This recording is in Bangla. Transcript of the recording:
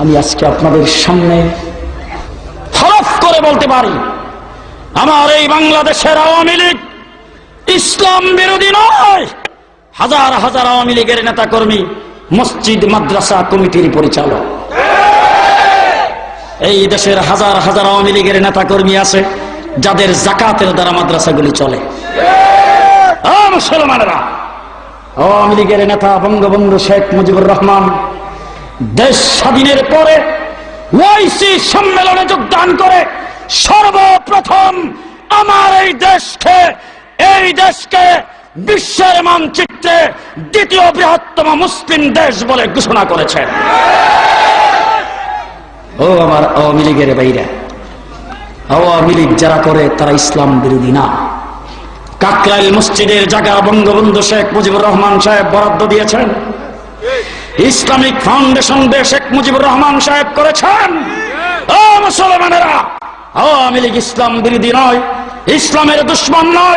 আমি আজকে আপনাদের সামনে হরফ করে বলতে পারি, আমার এই বাংলাদেশের আওয়ামী লীগ ইসলাম বিরোধী নয়। হাজার হাজার আওয়ামী লীগের নেতা কর্মী মসজিদ, মাদ্রাসা কমিটির পরিচালক। এই দেশের হাজার হাজার আওয়ামী লীগের নেতা কর্মী আছে, যাদের জাকাতের দ্বারা মাদ্রাসাগুলি চলে। মুসলমানেরা। আওয়ামী লীগের নেতা বঙ্গবন্ধু শেখ মুজিবুর রহমান দেশ স্বাধীনের পরে ওয়াইসি সম্মেলনে যোগদান করে সর্বপ্রথম আমার এই দেশকে এই দেশকে বিশ্বের মানচিত্রে দ্বিতীয় বৃহত্তম মুসলিম দেশ বলে ঘোষণা করেছেন ও আমার আওয়ামী লীগের বাইরে, আওয়ামী লীগ যারা করে তারা ইসলাম বিরোধী না। কাকরাইল মসজিদের জায়গা বঙ্গবন্ধু শেখ মুজিবুর রহমান সাহেব বরাদ্দ দিয়েছেন। ইসলামিক ফাউন্ডেশন দিয়ে শেখ মুজিবুর রহমান সাহেব করেছেন। ও মুসলমানেরা, আওয়ামী লীগ ইসলাম বিরোধী নয়, ইসলামের দুশ্মন নয়।